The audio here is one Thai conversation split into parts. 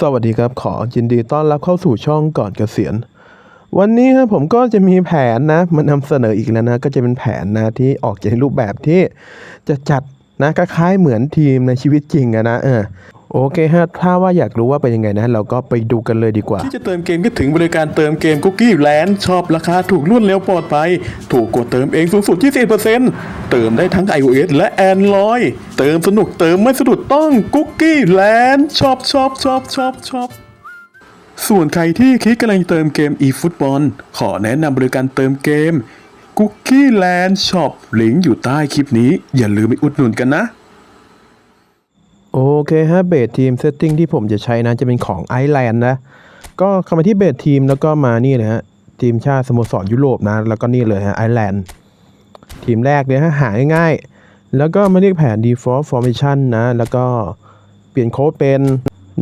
สวัสดีครับขอยินดีต้อนรับเข้าสู่ช่องก่อนเกษียณ วันนี้ครับผมก็จะมีแผนนะมานำเสนออีกแล้วนะ ก็จะเป็นแผนนะที่ออกจากรูปแบบที่จะจัดนะคล้ายๆเหมือนทีมในชีวิตจริงอะนะเออ โอเคฮะ ถ้าว่าอยากรู้ว่าเป็นยังไงนะ เราก็ไปดูกันเลยดีกว่า ที่จะเติมเกมก็ถึงบริการเติมเกมคุกกี้แลนด์ชอบราคาถูกรวดเร็วปลอดภัย ถูกกว่าเติมเองสูงสุด 20%เติมได้ทั้ง iOS และ Android เติมสนุกเติมไม่สะดุดต้องคุกกี้แลนด์ชอบชอบชอบชอบชอบส่วนใครที่คิดกำลังเติมเกม eFootball ขอแนะนำบริการเติมเกม Cookie Land Shop ลิงก์อยู่ใต้คลิปนี้ อย่าลืมไปอุดหนุนกันนะ โอเคฮะเบสทีมเซตติ้งที่ผมจะใช้นะจะเป็นของไอร์แลนด์นะ ก็เข้ามาที่เบสทีมแล้วก็มานี่เลยฮะทีมชาติสโมสรยุโรปนะ แล้วก็นี่เลยฮะไอร์แลนด์ทีมแรกเลยฮะหาง่ายๆ แล้วก็มาเรียกแผน default formation นะ แล้วก็เปลี่ยนโค้ดเป็น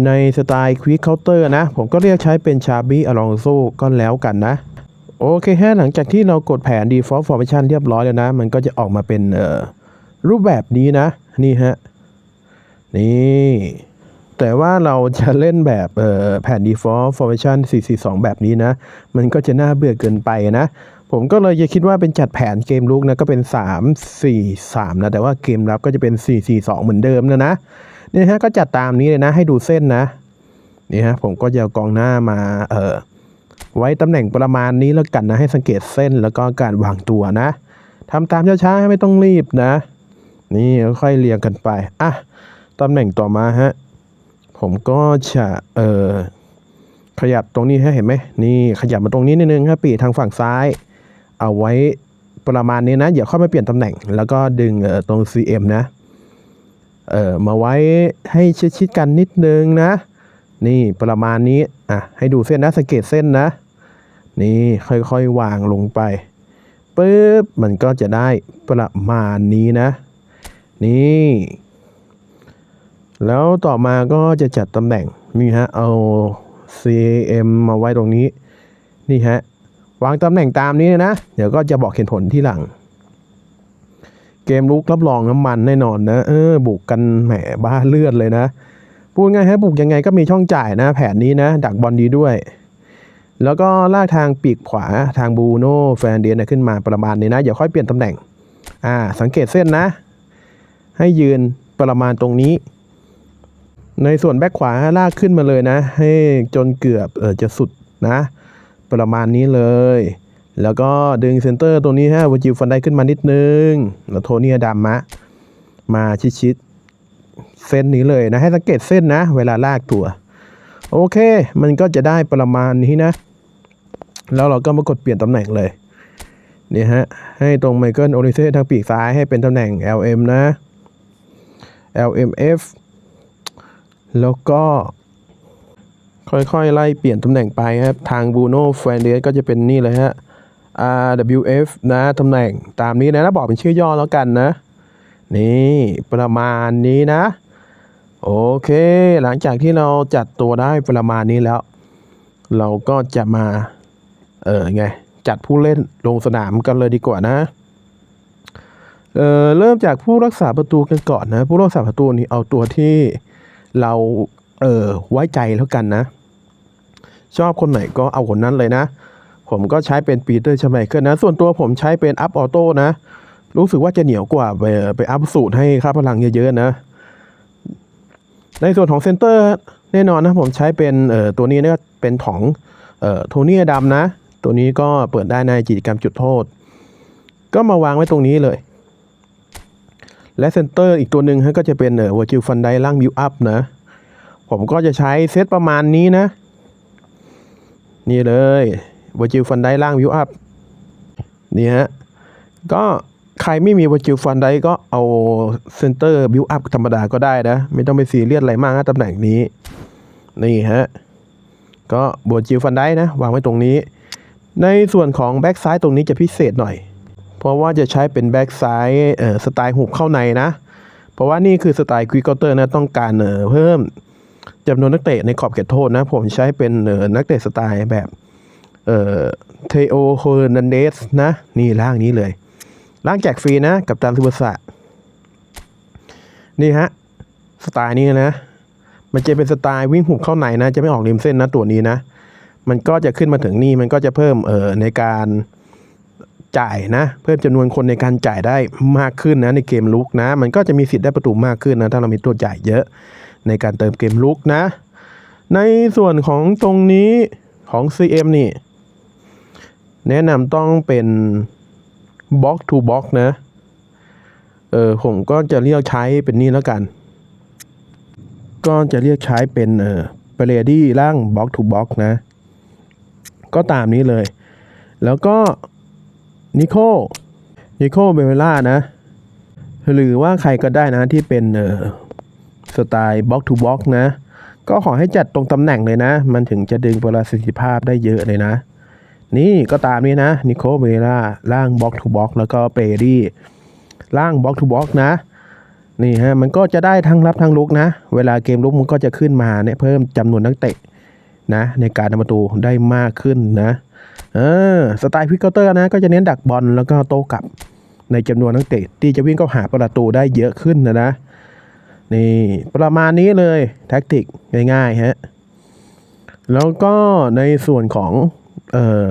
ในสไตล์ quick counter นะ ผมก็เรียกใช้เป็นชาบีอลองโซก็แล้วกันนะ โอเคฮะหลังจากที่เรากดแผน default formation เรียบร้อยแล้วนะ มันก็จะออกมาเป็นรูปแบบนี้นะ นี่ฮะ นี่ แต่ว่าเราจะเล่นแบบเอ่อแผ่น default formation 442 แบบนี้นะ มันก็จะน่าเบื่อเกินไปนะ ผมก็เลยจะคิดว่าเป็นจัดแผนเกมลุกนะ ก็เป็น 3 4 3 นะ แต่ว่าเกมรับก็จะเป็น 4 4 2 เหมือนเดิมนะนะนี่ฮะก็จัดตามนี้เลยนะ ให้ดูเส้นนะนี่ฮะผมก็จะกองหน้ามาเอ่อไว้ตำแหน่งประมาณนี้แล้วกันนะ ให้สังเกตเส้นแล้วก็การวางตัวนะทำตามช้าๆไม่ต้องรีบนะ นี่ค่อยเรียงกันไปอะ ตำแหน่งต่อมาฮะ ผมก็จะเอ่อขยับตรงนี้ฮะเห็นไหมนี่ขยับมาตรงนี้นิดนึงครับปีทางฝั่งซ้าย เอาไว้ประมาณนี้นะอย่าเข้ามาเปลี่ยนตำแหน่ง แล้วก็ดึงเอ่อตรง CM นะเอ่อมาไว้ให้ชิดๆกันนิดนึงนะ นี่ประมาณนี้อะให้ดูเส้นนะสังเกตเส้นนะ นี่ค่อยๆวางลงไปปึ๊บมันก็จะได้ประมาณนี้นะ นี่ แล้วต่อมาก็จะจัดตำแหน่งนี่ฮะเอา CAM มาไว้ตรงนี้นี่ฮะวางตำแหน่งตามนี้นะ เดี๋ยวก็จะบอกเหตุผลที่หลัง เกมลุกรับรองน้ำมันแน่นอนนะเออบุกกันแหมบ้าเลือดเลยนะพูดง่ายฮะบุกยังไงก็มีช่องจ่ายนะ แผนนี้นะ ดักบอลดีด้วย แล้วก็ลากทางปีกขวาทางบูโน่แฟนเดียนะขึ้นมาประมาณนี้นะเดี๋ยวค่อยเปลี่ยนตำแหน่ง อ่า สังเกตเส้นนะ ให้ยืนประมาณตรงนี้ ในส่วนแบ็คขวาลากขึ้นมาเลยนะ ให้จนเกือบเออจะสุดนะ ประมาณนี้เลย แล้วก็ดึงเซนเตอร์ตรงนี้ฮะวจิวฟันได้ขึ้นมานิดนึง แล้วโทนี่ดามะ มาชิดๆเส้นนี้เลยนะ ให้สังเกตเส้นนะ เวลาลากตัว โอเค มันก็จะได้ประมาณนี้นะ แล้วเราก็มากดเปลี่ยนตำแหน่งเลยนี่ฮะ ให้ตรงไมเคิลโอลิเซ่ทางปีกซ้ายให้เป็นตำแหน่ง LM นะ LMF แล้วก็ ค่อยๆ ไล่เปลี่ยนตำแหน่งไปครับ ทางบูโน่แฟนเดสก็จะเป็นนี่เลยฮะ RWF นะตำแหน่งตามนี้นะแล้วบอกเป็นชื่อย่อแล้วกันนะ นี่ประมาณนี้นะ โอเค หลังจากที่เราจัดตัวได้ประมาณนี้แล้ว เราก็จะมา เออไง จัดผู้เล่นลงสนามกันเลยดีกว่านะเออเริ่มจากผู้รักษาประตูกันก่อนนะ ผู้รักษาประตูนี่เอาตัวที่ เราเออไว้ใจแล้วกันนะ ชอบคนไหนก็เอาคนนั้นเลยนะ ผมก็ใช้เป็นปีเตอร์ชไมเคิลนะ ส่วนตัวผมใช้เป็นอัพออโต้นะ รู้สึกว่าจะเหนียวกว่าไปไปอัพสูตรให้ค่าพลังเยอะๆนะ ในส่วนของเซนเตอร์แน่นอนนะผมใช้เป็นเอ่อตัวนี้นะเป็นของเอ่อโทนี่ดำนะ ตัวนี้ก็เปิดได้ในกิจกรรมจุดโทษ ก็มาวางไว้ตรงนี้เลย และเซนเตอร์อีกตัวหนึ่งฮะก็จะเป็นเอ่อวอร์จิลฟันไดล่างบิวอัพนะ ผมก็จะใช้เซตประมาณนี้นะ นี่เลยวอร์จิลฟันไดล่างบิวอัพนี่ฮะ ก็ใครไม่มีวอร์จิลฟันไดก็เอาเซนเตอร์บิวอัพธรรมดาก็ได้นะ ไม่ต้องไปซีเรียสอะไรมากนะตำแหน่งนี้ นี่ฮะ ก็วอร์จิลฟันไดนะ วางไว้ตรงนี้ ในส่วนของแบ็กซ้ายตรงนี้จะพิเศษหน่อย เพราะว่าจะใช้เป็นแบ็กซ้ายสไตล์หุบเข้าในนะ เพราะว่านี่คือสไตล์ควิกเตอร์นะต้องการเพิ่มจำนวนนักเตะในขอบเขตโทษนะ ผมใช้เป็นนักเตะสไตล์แบบเทโอโฮนันเดสนะ นี่ร่างนี้เลย ร่างแจกฟรีนะกับตามซูเปอร์สะนี่ฮะ สไตล์นี้นะ มันจะเป็นสไตล์วิ่งหุบเข้าในนะ จะไม่ออกริมเส้นนะตัวนี้นะ มันก็จะขึ้นมาถึงนี่มันก็จะเพิ่มเออในการ จ่ายนะ เพิ่มจำนวนคนในการจ่ายได้มากขึ้นนะในเกมลุกนะ มันก็จะมีสิทธิ์ได้ประตูมากขึ้นนะถ้าเรามีตัวจ่ายเยอะในการเติมเกมลุกนะ ในส่วนของตรงนี้ของ CM นี่ แนะนำต้องเป็นบล็อก to บล็อกนะ เออผมก็จะเรียกใช้เป็นนี่แล้วกัน ก็จะเรียกใช้เป็นเออเปเรดี้ร่างบล็อก to บล็อกนะ ก็ตามนี้เลย แล้วก็ นิโคนิโคเบเวล่านะ หรือว่าใครก็ได้นะที่เป็นเออสไตล์บล็อก to บล็อกนะ ก็ขอให้จัดตรงตำแหน่งเลยนะ มันถึงจะดึงประสิทธิภาพได้เยอะเลยนะ นี่ก็ตามนี้นะนิโคเบล่าร่างบล็อก to บล็อกแล้วก็เปรี่ร่างบล็อก to บล็อกนะนี่ฮะมันก็จะได้ทั้งรับทั้งลุกนะ เวลาเกมลุกมันก็จะขึ้นมาเนี่ยเพิ่มจำนวนนักเตะนะในการทำประตูได้มากขึ้นนะ ออสไตล์พิกเตอร์นะก็จะเน้นดักบอลแล้วก็โต้กลับ ในจำนวนนักเตะที่จะวิ่งเข้าหาประตูได้เยอะขึ้นนะนะนี่ประมาณนี้เลยแท็กติกง่ายๆฮะแล้วก็ในส่วนของเอ่อ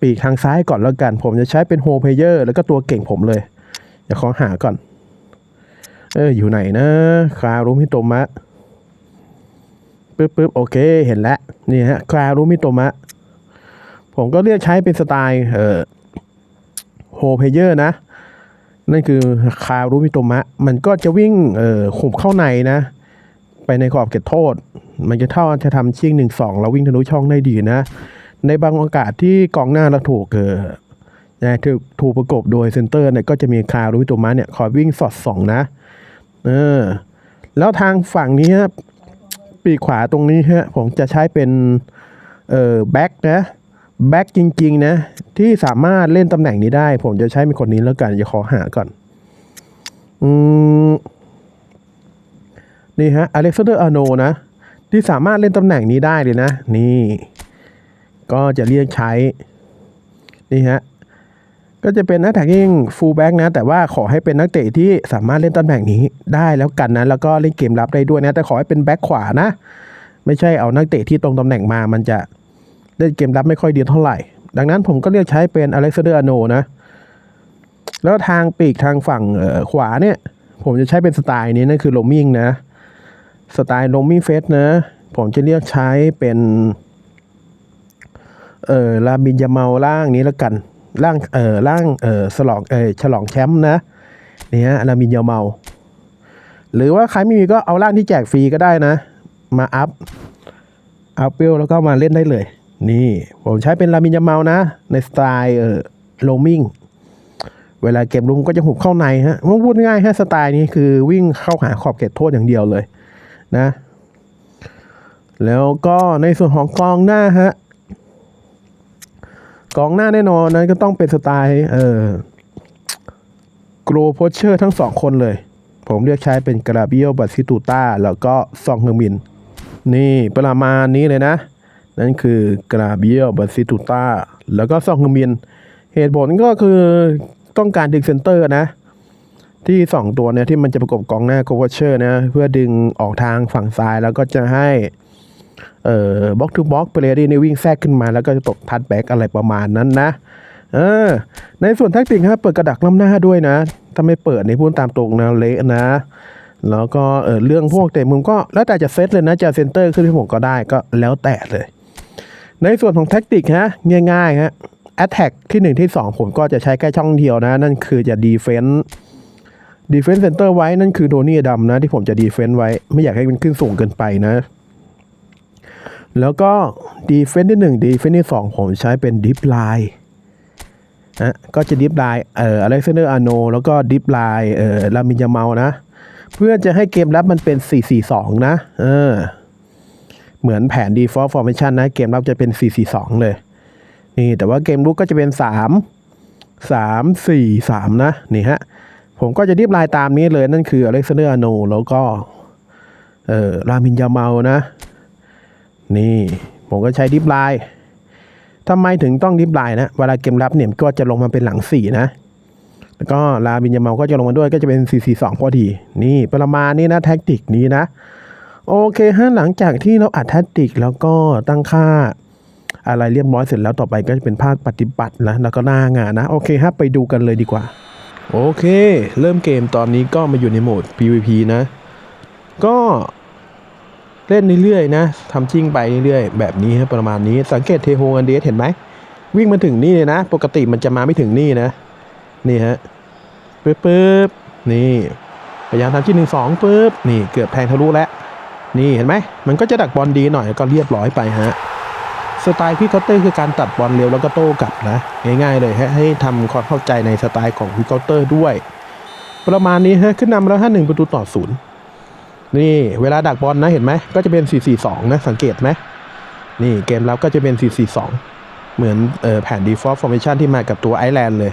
ปีกทางซ้ายก่อนแล้วกัน ผมจะใช้เป็นโฮเพเยอร์แล้วก็ตัวเก่งผมเลยเดี๋ยวขอหาก่อน เอออยู่ไหนนะคารุมิโตมะปึ๊บปึ๊บโอเค เห็นแล้วนี่ฮะคารุมิโตมะ ผมก็เรียกใช้เป็นสไตล์เอ่อโฮเพเยอร์นะ นั่นคือคารุมิโตมะ มันก็จะวิ่งเอ่อขุมเข้าในนะ ไปในขอบเขตโทษ มันจะเท่าจะทำชิงหนึ่งสองแล้ววิ่งทะลุช่องได้ดีนะ ในบางโอกาสที่กองหน้าเราถูกเออนะถูกถูกประกบโดยเซนเตอร์เนี่ยก็จะมีคารุมิโตมะเนี่ยคอยวิ่งสอดส่องนะ เออ แล้วทางฝั่งนี้ฮะปีกขวาตรงนี้ฮะผมจะใช้เป็นเอ่อแบ็กนะ แบ็กจริง ๆ นะ ที่สามารถเล่นตำแหน่งนี้ได้ ผมจะใช้เป็นคนนี้แล้วกันจะขอหาก่อน อืม นี่ฮะอเล็กซานเดอร์อาโนนะ ที่สามารถเล่นตำแหน่งนี้ได้เลยนะ นี่ ก็จะเรียกใช้ นี่ฮะก็จะเป็นนักแท็กกิ้งฟูลแบ็กนะ แต่ว่าขอให้เป็นนักเตะที่สามารถเล่นตำแหน่งนี้ได้แล้วกันนะ แล้วก็เล่นเกมรับได้ด้วยนะ แต่ขอให้เป็นแบ็กขวานะ ไม่ใช่เอานักเตะที่ตรงตำแหน่งมามันจะ เล่นเกมรับไม่ค่อยดีเท่าไหร่ ดังนั้นผมก็เรียกใช้เป็นอเล็กซานเดอร์อโนนะ แล้วทางปีกทางฝั่งขวาเนี่ย ผมจะใช้เป็นสไตล์นี้นั่นคือโรมิงนะ สไตล์โรมิงเฟสนะ ผมจะเรียกใช้เป็นเออลาบินยาเมาล่างนี้แล้วกันล่างเออล่างเออฉลองเออฉลองแชมป์นะนี่ฮะลาบินยาเมา หรือว่าใครไม่มีก็เอาล่างที่แจกฟรีก็ได้นะ มาอัพอัพเวลแล้วก็มาเล่นได้เลย นี่ผมใช้เป็นลามินยาเมานะ ในสไตล์เออโรมิงเวลาเก็บลุมก็จะหุบเข้าในฮะมันพูดง่ายฮะสไตล์นี้คือวิ่งเข้าหาขอบเขตโทษอย่างเดียวเลยนะ แล้วก็ในส่วนของกองหน้าฮะกองหน้าแน่นอนนั้นก็ต้องเป็นสไตล์เอ่อกรโพเชอร์ทั้งสองคนเลย ผมเรียกใช้เป็นกราเบียลบัตซิตูต้าแล้วก็ซองเฮอร์มิน นี่ประมาณนี้เลยนะ นั่นคือกราเบียลบัตซิตูต้าแล้วก็ซองเฮอร์มินเหตุผลก็คือต้องการดึงเซนเตอร์นะ ที่สองตัวเนี่ยที่มันจะประกบกองหน้าโคเวเชอร์นะเพื่อดึงออกทางฝั่งซ้ายแล้วก็จะให้เอ่อบล็อกทูบล็อกเปเรดี้นี่วิ่งแทรกขึ้นมาแล้วก็จะตกทัดแบ็กอะไรประมาณนั้นนะเออในส่วนแท็กติกครับเปิดกระดักล้ำหน้าด้วยนะ ถ้าไม่เปิดในพูดตามตรงนะเละนะ แล้วก็เออเรื่องพวกเตะมุมก็แล้วแต่จะเซตเลยนะจะเซนเตอร์ขึ้นที่ผมก็ได้ก็แล้วแต่เลย ในส่วนของแท็กติกฮะง่ายๆฮะ Attack ที่ 1 ที่ 2 ผมก็จะใช้แค่ช่องเดียวนะ นั่นคือจะ Defense Defense Center ไว้นั่นคือโดนี่ดำนะ ที่ผมจะ Defense ไว้ ไม่อยากให้มันขึ้นสูงเกินไปนะ แล้วก็ Defense ที่1 Defense ที่ 2 ผมใช้เป็น Deep Line นะก็จะ Deep Line เอ่อ Alexander Arnold แล้วก็ Deep Line เอ่อลามินยาเมานะ เพื่อจะให้เกมรับมันเป็น 4-4-2 นะ เออ เหมือนแผน default formation นะ เกมรับจะเป็น 4-4-2 เลย นี่แต่ว่าเกมลุกก็จะเป็น 3 3 4 3 นะ นี่ฮะ ผมก็จะดิบลายตามนี้เลย นั่นคืออเล็กซานเดอร์อโนแล้วก็ เอ่อรามินยาเมานะ นี่ ผมก็ใช้ดิบลายทำไมถึงต้องดิบลายนะ เวลาเกมรับเนี่ยก็จะลงมาเป็นหลัง 4 นะแล้วก็รามินยาเมาก็จะลงมาด้วยก็จะเป็น 4 4 2 พอดี นี่ประมาณนี้นะ แท็กติกนี้นะ โอเคฮะหลังจากที่เราอัดแทสติกแล้วก็ตั้งค่าอะไรเรียบร้อยเสร็จแล้วต่อไปก็จะเป็นภาคปฏิบัตินะแล้วก็หน้างานนะ โอเคฮะไปดูกันเลยดีกว่า โอเค เริ่มเกมตอนนี้ก็มาอยู่ในโหมด PVP นะ ก็เล่นเรื่อยๆนะทำชิ่งไปเรื่อยๆ แบบนี้ฮะประมาณนี้สังเกตเทโฮอันเดสเห็นไหม วิ่งมาถึงนี่เลยนะ ปกติมันจะมาไม่ถึงนี่นะ นี่ฮะปึ๊บปึ๊บนี่พยายามทำที่หนึ่งสองปึ๊บนี่เกือบแทงทะลุแล้ว นี่เห็นไหมมันก็จะดักบอลดีหน่อยก็เรียบร้อยไปฮะสไตล์พี่เคาน์เตอร์คือการตัดบอลเร็วแล้วก็โต้กลับนะง่ายๆเลยให้ให้ทำความเข้าใจในสไตล์ของพี่เคาน์เตอร์ด้วย ประมาณนี้ฮะขึ้นนำแล้วห้าหนึ่งประตูต่อศูนย์นี่เวลาดักบอลนะเห็นไหมก็จะเป็น 4-4-2 นะ สังเกตไหมนี่เกมรับก็จะเป็น 4-4-2 เหมือนเออแผน default formation ที่มากับตัวไอแลนด์เลย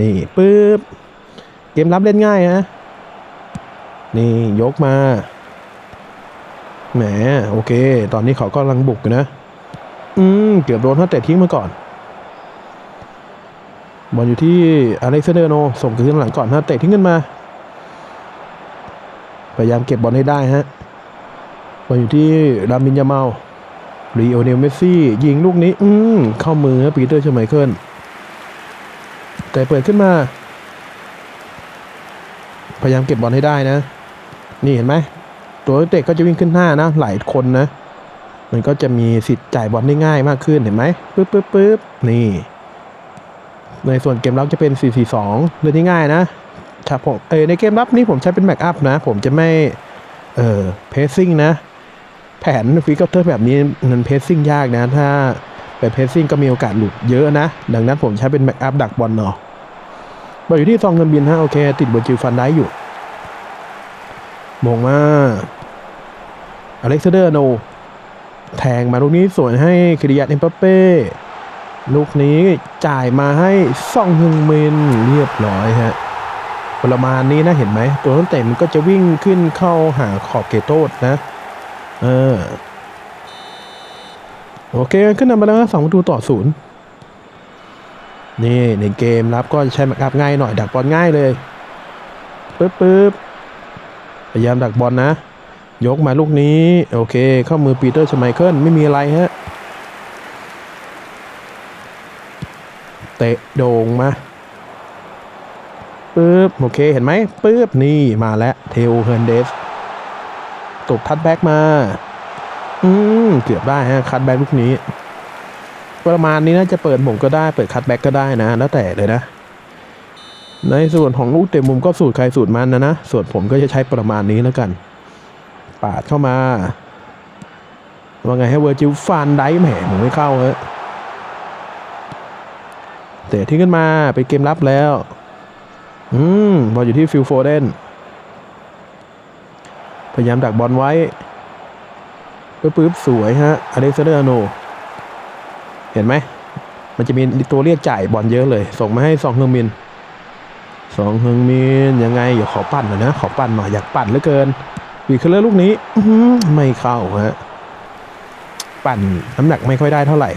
นี่ปึ๊บ เกมรับเล่นง่ายฮะนี่ยกมา แหมโอเค ตอนนี้เขากำลังบุกอยู่นะ อืม เกือบโดนเขาเตะทิ้งมาก่อน บอลอยู่ที่อเล็กซานเดอร์โน ส่งคืนหลังก่อนฮะเตะทิ้งขึ้นมา พยายามเก็บบอลให้ได้ฮะ บอลอยู่ที่รามินยาเมารีโอเนลเมสซี่ ยิงลูกนี้ อืม เข้ามือปีเตอร์ชไมเคิลแต่เปิดขึ้นมา พยายามเก็บบอลให้ได้นะ นี่เห็นไหม ตัวเตะก็จะวิ่งขึ้นหน้านะหลายคนนะ มันก็จะมีสิทธิ์จ่ายบอลได้ง่ายมากขึ้นเห็นไหมปึ๊บปึ๊บปึ๊บนี่ ในส่วนเกมรับจะเป็น 4-4-2เล่นได้ง่ายนะครับผมเออในเกมรับนี่ผมใช้เป็นแบ็กอัพนะ ผมจะไม่เออเพสซิ่งนะ แผนฟิกเตอร์แบบนี้มันเพสซิ่งยากนะ ถ้าเป็นเพสซิ่งก็มีโอกาสหลุดเยอะนะ ดังนั้นผมใช้เป็นแบ็กอัพดักบอลเนาะบอลอยู่ที่ซองเงินบินฮะโอเค ติดบอลจิวฟันได้อยู่ มงมาอเล็กซานเดอร์โน แทงมาลูกนี้สวนให้คริยัตเอ็มบัปเป้ ลูกนี้จ่ายมาให้ซ่องฮึงเมนเรียบร้อยฮะประมาณนี้นะเห็นไหม ตัวต้นเตะมันก็จะวิ่งขึ้นเข้าหาขอบเขตโทษนะ เออ โอเค ขึ้นนำมาแล้วสองประตูต่อศูนย์นี่ในเกมรับก็ใช้แม็กอัพง่ายหน่อย ดักบอลง่ายเลยปึ๊บปึ๊บ พยายามดักบอลนะ ยกมาลูกนี้ โอเค เข้ามือปีเตอร์ชไมเคิลไม่มีอะไรฮะ เตะโด่งมาปึ๊บโอเคเห็นไหมปึ๊บนี่มาแล้วเทโอเฮนเดสตบทัดแบ็กมา อืมเกือบได้ฮะ คัดแบ็กลูกนี้ ประมาณนี้นะจะเปิดหม่งก็ได้เปิดคัดแบ็กก็ได้นะ แล้วแต่เลยนะ ในส่วนของลูกเตะมุมก็สูตรใครสูตรมันนะนะ ส่วนผมก็จะใช้ประมาณนี้แล้วกัน ปาดเข้ามาว่าไงให้เวอร์จิลฟานได้แหมผมไม่เข้าฮะเตะทิ้งขึ้นมาไปเกมรับแล้ว อืมบอลอยู่ที่ฟิลโฟเดนพยายามดักบอลไว้ปึ๊บสวยฮะอเล็กซานเดอร์โน เห็นไหม มันจะมีตัวเรียกจ่ายบอลเยอะเลย ส่งมาให้ซองเฮงมิน ซองเฮงมินยังไงอย่าขอปั่นหน่อยนะ ขอปั่นหน่อยอยากปั่นเหลือเกินวีคเลอร์ลูกนี้ไม่เข้าฮะปั่นน้ำหนักไม่ค่อยได้เท่าไหร่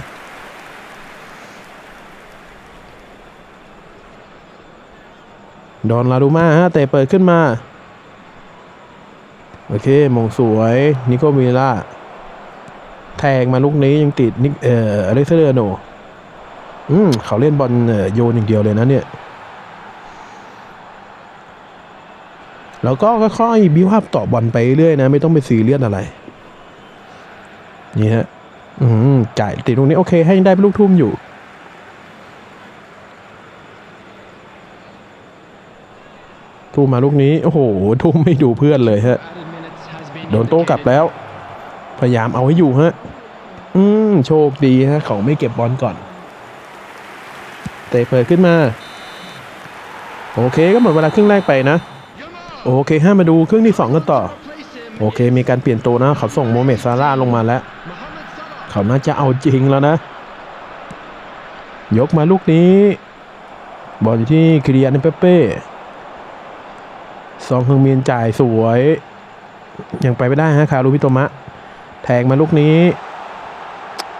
ดอนลาดูมาฮะเตะเปิดขึ้นมา โอเคมงสวยนิโคมิล่าแทงมาลูกนี้ยังติดนิกเอ่ออเล็กซานเดอร์โนอืมเขาเล่นบอลโยนอย่างเดียวเลยนะเนี่ย แล้วก็ค่อยๆบิวอัพต่อบอลไปเรื่อยนะ ไม่ต้องไปซีเรียสอะไร นี่ฮะ อืมจ่ายติดตรงนี้โอเค ให้ได้เป็นลูกทุ่มอยู่ ทุ่มมาลูกนี้ โอ้โห ทุ่มไม่ดูเพื่อนเลยฮะ โดนโต้กลับแล้ว พยายามเอาให้อยู่ฮะ อืม โชคดีฮะ เขาไม่เก็บบอลก่อน เตะเปิดขึ้นมา โอเคก็หมดเวลาครึ่งแรกไปนะ โอเคห้ามาดูครึ่งที่สองกันต่อ โอเค มีการเปลี่ยนตัวนะ เขาส่งโมเมดซาร่าลงมาแล้ว เขาน่าจะเอาจริงแล้วนะ ยกมาลูกนี้ บอลอยู่ที่คิริยานเปเป้ซองเฮงเมียนจ่ายสวย ยังไปไม่ได้ฮะคารูพิโตมะ แทงมาลูกนี้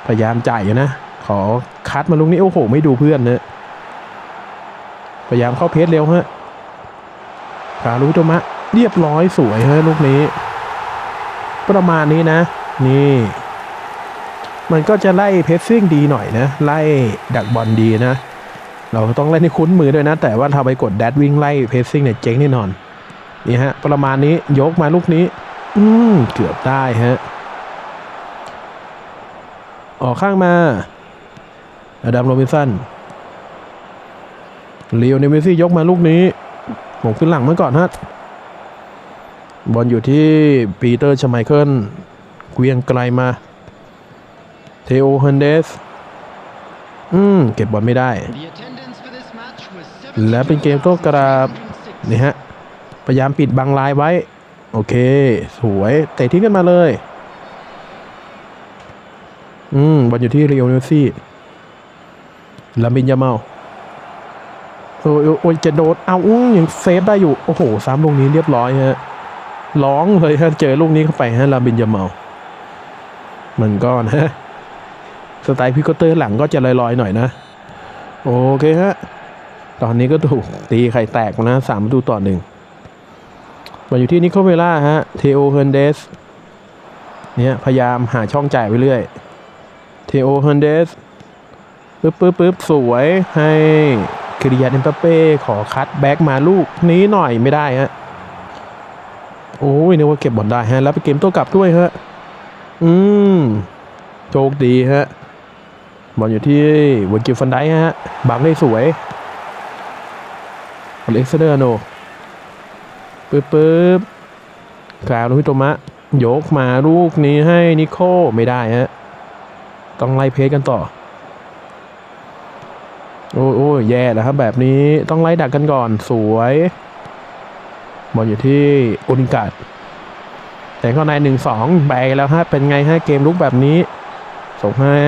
พยายามจ่ายอยู่นะ ขอคัดมาลูกนี้ โอ้โห ไม่ดูเพื่อนเนะพยายามเข้าเพจเร็วฮะ คารูพิโตมะเรียบร้อยสวยเฮะลูกนี้ ประมาณนี้นะ นี่ มันก็จะไล่เพสซิ่งดีหน่อยนะ ไล่ดักบอลดีนะ เราต้องเล่นให้คุ้นมือด้วยนะ แต่ว่าถ้าไปกดแดดวิ่งไล่เพสซิ่งเนี่ยเจ๊งแน่นอน นี่ฮะ ประมาณนี้ยกมาลูกนี้ อืมเกือบได้ฮะ ออกข้างมาอดัมโรบินสันเลียวเนเมซี่ยกมาลูกนี้ ผมขึ้นหลังเมื่อก่อนฮะ บอลอยู่ที่ปีเตอร์ชไมเคิลเกวียงไกลมา เทโอเฮนเดส อืม เก็บบอลไม่ได้ และเป็นเกมโต้กราบนี่ฮะ พยายามปิดบังลายไว้ โอเค สวยเตะทิ้งกันมาเลย อืม บอลอยู่ที่เรียวเนซี่ลามินยาเมา อ้ยโอ้ยโอ้ยจะโดดเอาอุ้งยังเซฟได้อยู่ โอ้โหสามลูกนี้เรียบร้อยฮะร้องเลยฮะเจอลูกนี้เข้าไปฮะลามินยาเมามันก็นะสไตล์พิกเตอร์หลังก็จะลอยๆหน่อยนะ โอเคฮะ ตอนนี้ก็ถูกตีไข่แตกนะสามประตูต่อหนึ่งมาอยู่ที่นิโคเวล่าฮะ เทโอเฮนเดส เนี่ย พยายามหาช่องจ่ายไปเรื่อย เทโอเฮนเดสปึ๊บปึ๊บปึ๊บสวยให้ คิริยาเอ็มบัปเป้ขอคัดแบ็กมาลูกนี้หน่อยไม่ได้ฮะโอ้ยนึกว่าเก็บบอลได้ฮะ แล้วไปเกมโต้กลับด้วยฮะ อืมโชคดีฮะบอลอยู่ที่วันกิลฟันไดฮะบังได้สวยอเล็กซานเดอร์โนปึ๊บปึ๊บกลาวโนพิโตมะ ยกมาลูกนี้ให้นิโคไม่ได้ฮะ ต้องไล่เพจกันต่อ โอ้ยโอ้แย่แล้วครับ แบบนี้ต้องไล่ดักกันก่อนสวยบอลอยู่ที่โอนิกาดแต่เข้าในหนึ่งสองแบกแล้วฮะเป็นไงฮะเกมลุกแบบนี้ ส่งให้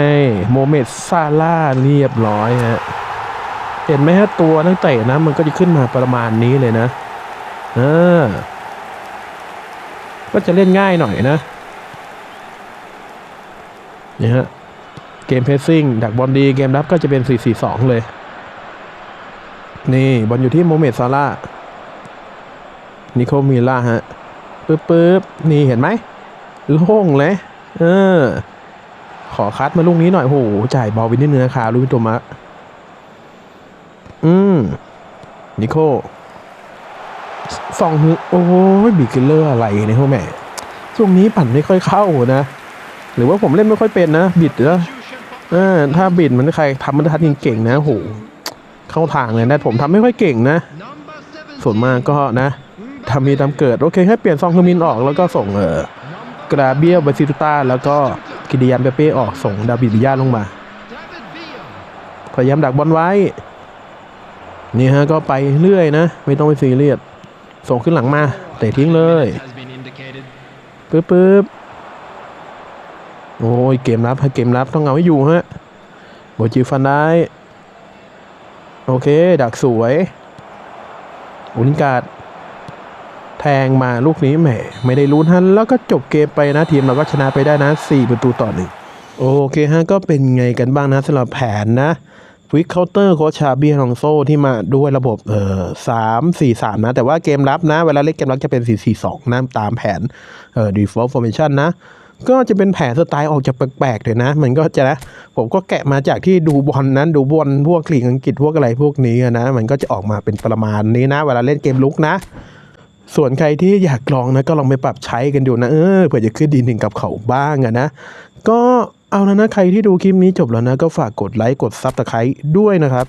โมเมดซาร่าเรียบร้อยฮะเห็นไหมฮะตัวนักเตะนะ มันก็จะขึ้นมาประมาณนี้เลยนะเออก็จะเล่นง่ายหน่อยนะนี่ฮะ เกมเพสซิ่งดักบอลดีเกมรับก็จะเป็น 4-4-2 เลย นี่บอลอยู่ที่โมเมดซาร่านิโคลมิล่าฮะปึ๊บปึ๊บนี่เห็นไหมโล่งเลยเออ ขอคัดมาลูกนี้หน่อยโหจ่ายบอลไปนิดนึงนะครับลูกตัวมะอืมนิโคสองฮึโอ้ยบิกเลอร์อะไรเนี่ยพวกแม่ช่วงนี้ปั่นไม่ค่อยเข้านะ หรือว่าผมเล่นไม่ค่อยเป็นนะ บิดนะ เออถ้าบิดมันใครทำมันทัดยิงเก่งนะโหเข้าทางเลยนะผมทำไม่ค่อยเก่งนะ ส่วนมากก็นะทำมีตามเกิด โอเคแค่เปลี่ยนซองคมินออกแล้วก็ส่งเออกราเบียบาซิตุต้าแล้วก็กิดิยันเปเป้ออกส่งดาบิดบิยาลงมาพยายามดักบอลไว้ นี่ฮะก็ไปเรื่อยนะ ไม่ต้องไปซีเรียสส่งขึ้นหลังมาเตะทิ้งเลยปึ๊บปึ๊บ โอ้ยเกมรับเกมรับต้องเอาให้อยู่ฮะโบจิฟันได้ โอเค ดักสวย อุลินการ์ดแทงมาลูกนี้แหม ไม่ได้ลุ้นฮะแล้วก็จบเกมไปนะทีมเราก็ชนะไปได้นะ 4 ประตูต่อหนึ่งโอเคฮะก็เป็นไงกันบ้างนะสำหรับแผนนะวิกเคาน์เตอร์โคชาเบียลองโซที่มาด้วยระบบเอ่อสามสี่สามนะ แต่ว่าเกมรับนะ เวลาเล่นเกมรับจะเป็นสี่สี่สองนะตามแผนเอ่อ default formation นะ ก็จะเป็นแผนสไตล์ออกจากแปลกๆเลยนะ มันก็จะนะผมก็แกะมาจากที่ดูบอลนั้น ดูบอลพวกลีกอังกฤษพวกอะไรพวกนี้นะ มันก็จะออกมาเป็นประมาณนี้นะ เวลาเล่นเกมลุกนะ ส่วนใครที่อยากลองนะก็ลองไปปรับใช้กันดูนะเออเผื่อจะขึ้นดีหนึ่งกับเขาบ้างอะนะ ก็เอาแล้วนะใครที่ดูคลิปนี้จบแล้วนะ ก็ฝากกดไลค์กดซับสไครต์ด้วยนะครับ